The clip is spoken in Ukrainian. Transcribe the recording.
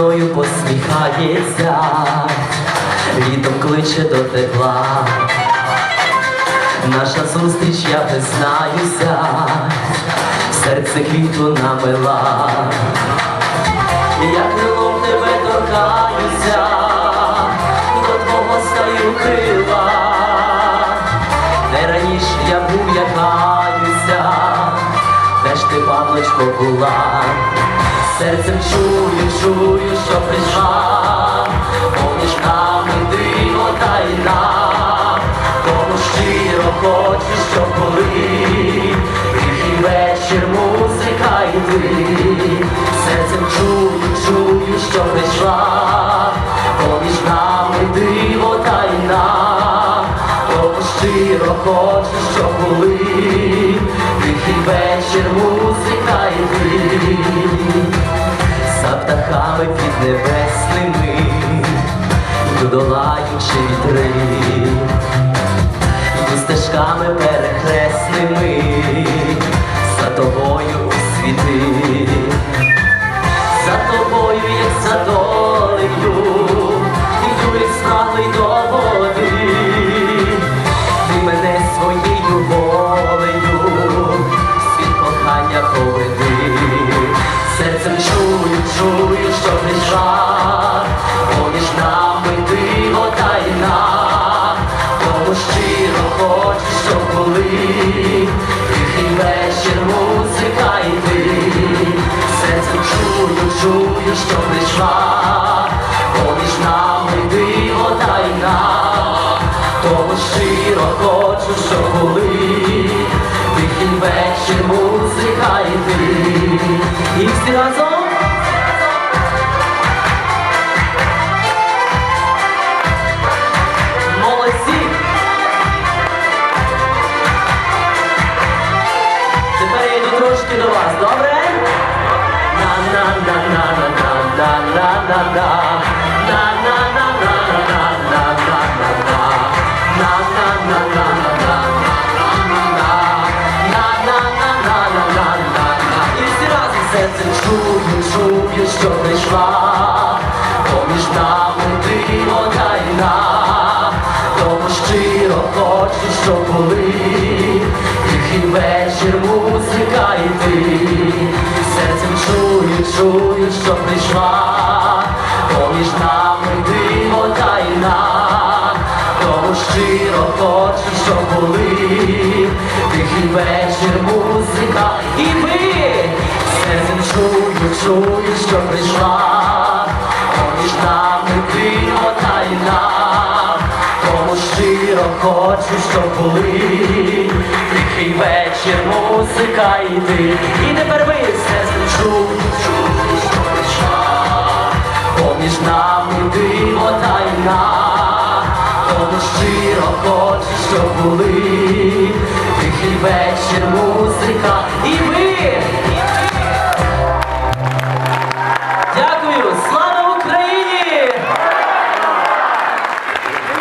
Весною посміхається, літом кличе до тепла. Наша зустріч, я признаюся, серце квіту намила. Я крилом тебе торкаюся, до твого стаю крила. Не раніше я був, я каюся, де ж ти, панночко, була? Серцем чую, чую, що прийшла, поміж нами диво тайна, тому щиро хочу, що коли тихий вечір, музика і ти, серцем чую, чую, що прийшла, поміж нами диво тайна, тому щиро хочу, що коли вечір, музика і ти небесними, долаючи три стежками перехресними. Вечір, музика. І всі разом. Молодці! Тепер я йду трошки до вас, добре? пройшла, поміж нами ти тайна, тому щиро хочу, щоб були, тихий вечір, музика і ти, серцем чую, чую, що прийшла, поміж нами ти тайна, тому щиро хочу, що були, тихий вечір, музика. І ми чую, що прийшла, поміж нами диво тайна, тому щиро хочу, що коли тихий вечір, музика ти. І тепер ви серцем чую, чую, що прийшла, поміж нами диво тайна. Тому щиро хочу, щоб були. Тихий вечір, музика і ви